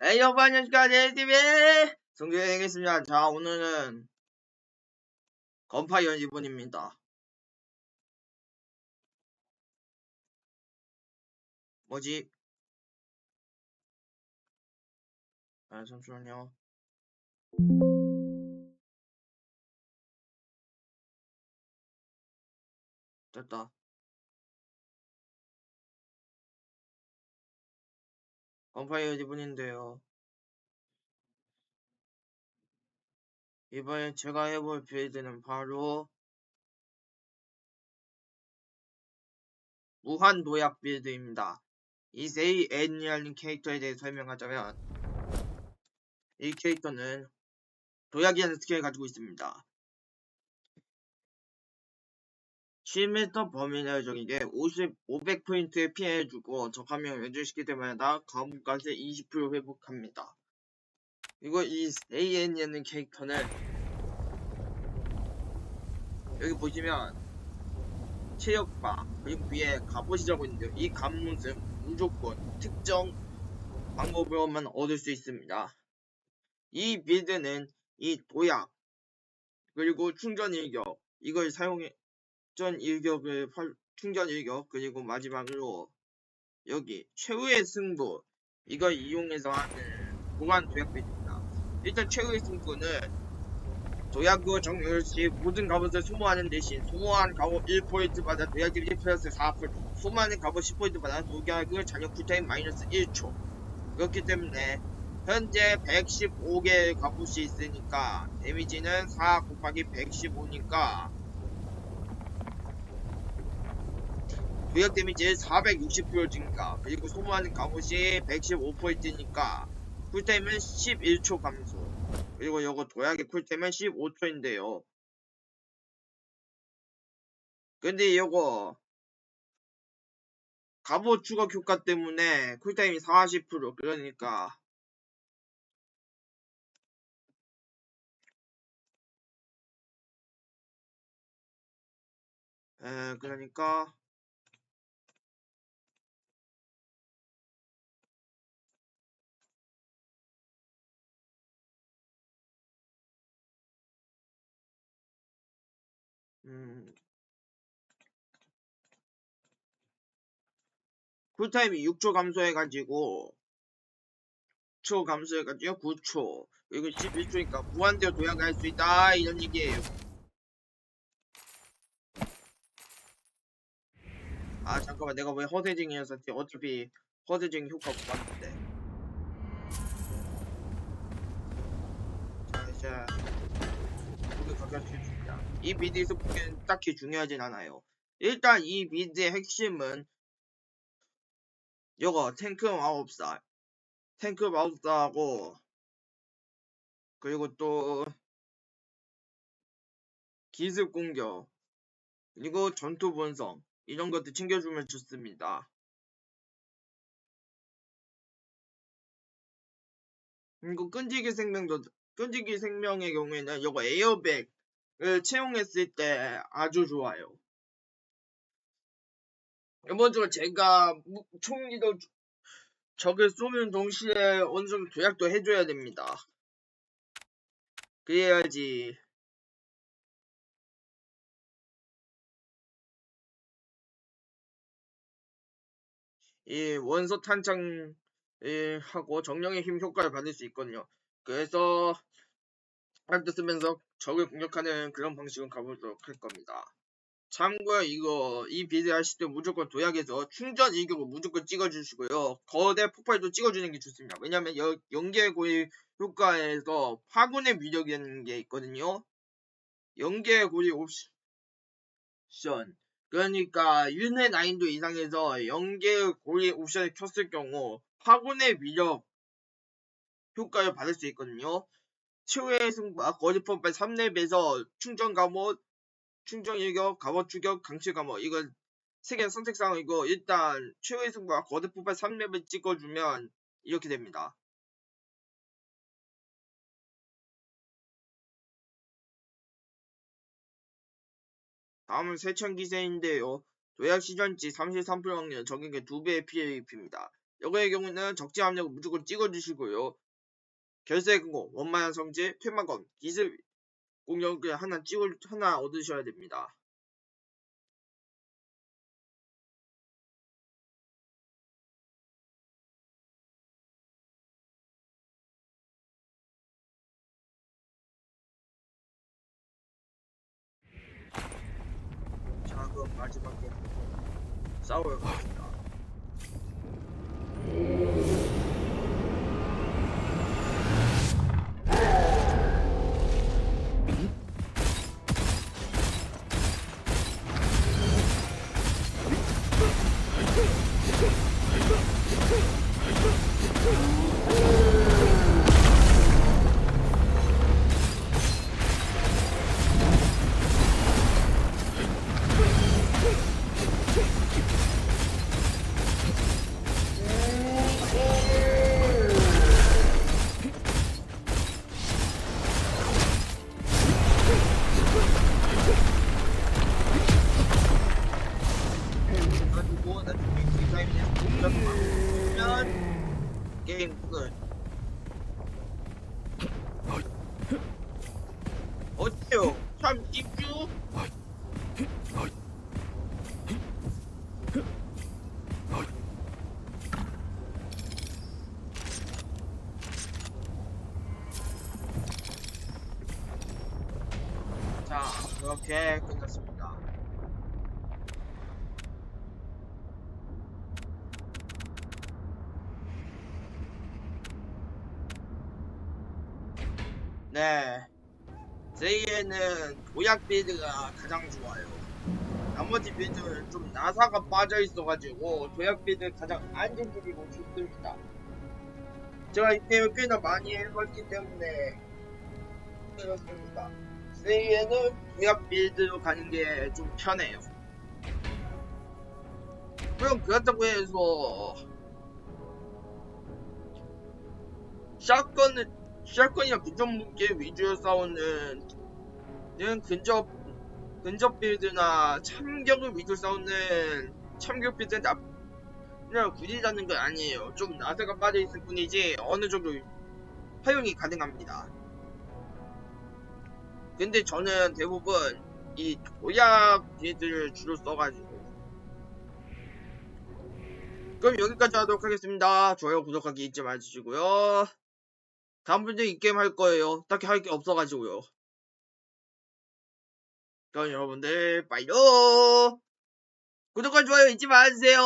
네, 여러분 안녕하십니까. JTV 성규행겠습니다. 자, 오늘은 건파이언 2분입니다. 뭐지? 아, 잠시만요. 됐다. 건파이언 2분인데요. 이번에 제가 해볼 빌드는 바로 무한 도약 빌드입니다. 이 세이 애니라는 캐릭터에 대해 설명하자면 이 캐릭터는 도약이라는 스킬을 가지고 있습니다. 7m 범위 내의 적에게 50, 500포인트의 피해를 주고 적하면 왼쪽시킬 때마다 감옥까지 20% 회복합니다. 그리고 이 AN이라는 캐릭터는 여기 보시면 체력바 그리고 위에 갑옷이라고 있는데요. 이 갑옷은 무조건 특정 방법으로만 얻을 수 있습니다. 이 빌드는 이 도약 그리고 충전 일격 이걸 사용해 충전 일격을 팔- 충전 일격 그리고 마지막으로 여기 최후의 승부 이걸 이용해서 하는 보안 도약 빌드입니다. 일단 최후의 승부는 도약구 정렬 시 모든 갑옷을 소모하는 대신 소모한 갑옷 1포인트마다 도약 데미지 플러스 4% 소모하는 갑옷 10포인트마다 도약을 잔여 쿨타임 마이너스 1초 그렇기 때문에 현재 115개의 갑옷이 있으니까 데미지는 4 곱하기 115니까 도약 데미지 460% 증가 그리고 소모하는 갑옷이 115포인트니까 쿨타임은 11초 감소. 그리고 요거 도약의 쿨타임은 15초인데요. 근데 요거 갑옷 추가 효과 때문에 쿨타임이 40% 그러니까 에 그러니까 음. 쿨타임이 6초 감소해가지고 6초 감소해가지고 9초 그리고 11초니까 무한대로 도약할 수 있다 이런 얘기예요. 아 잠깐만 내가 왜 허세징이었었지? 어차피 허세징 효과 못 봤는데. 자 이제 이 비드에서 보기엔 딱히 중요하진 않아요. 일단 이 비드의 핵심은 요거 탱크 마법사. 탱크 마법사하고 그리고 또 기습 공격 그리고 전투 본성 이런 것들 챙겨주면 좋습니다. 그리고 끈질기 생명도 끈질기 생명의 경우에는 요거 에어백을 채용했을 때 아주 좋아요. 먼저 제가 무- 총기도 적을 쏘는 동시에 어느 정도 도약도 해줘야 됩니다. 그래야지 이 원소 탄창 이 하고 정령의 힘 효과를 받을 수 있거든요. 그래서 할때 쓰면서 적을 공격하는 그런 방식을 가보도록 할 겁니다. 참고로 이거 이 비드 하실 때 무조건 도약해서 충전 일격을 무조건 찍어주시고요. 거대 폭발도 찍어주는 게 좋습니다. 왜냐면 하 연계 고리 효과에서 파군의 위력이라는 게 있거든요. 연계 고리 옵션 그러니까 1회 난이도 이상에서 연계 고리 옵션을 켰을 경우 파군의 위력 효과를 받을 수 있거든요. 최후의 승부와 거리 폭발 3렙에서 충전 감옷, 충전 일격, 감옷 추격, 강칠 감옷 이거 세개 선택사항이고 일단 최후의 승부와 거리 폭발 3렙을 찍어주면 이렇게 됩니다. 다음은 세천기세인데요. 도약 시전지 33% 확률 적에게 2배의 피해를 입힙니다. 이거의 경우는 적지 압력을 무조건 찍어주시고요. 결세 근거, 원만한 성질, 퇴마검, 기술 공격을 하나 찍어 하나 얻으셔야 됩니다. 자, 그럼 마지막에 싸워요 공격만 보면 게임 끝. 어때요? 참 쉽죠? 자, 그렇게 끝났습니다. 네. 제이에는 도약 빌드가 가장 좋아요. 나머지 빌드는 좀 나사가 빠져 있어가지고 도약 빌드 가장 안정적이고 좋습니다. 제가 이 게임을 꽤나 많이 해봤기 때문에 그렇습니다. 제이에는 도약 빌드로 가는 게 좀 편해요. 그럼 그렇다고 해서 샷건을 샷건이나 근접 무기 위주로 싸우는 는 근접 근접 빌드나 참격을 위주로 싸우는 참격 빌드는 나 그냥 굳이 잡는 건 아니에요. 좀 나사가 빠져 있을 뿐이지 어느 정도 활용이 가능합니다. 근데 저는 대부분 이 도약 빌드를 주로 써가지고 그럼 여기까지 하도록 하겠습니다. 좋아요, 구독하기 잊지 마시고요. 다음 분도 이 게임 할 거예요. 딱히 할 게 없어가지고요. 그럼 여러분들 빠이요 구독과 좋아요 잊지 마세요.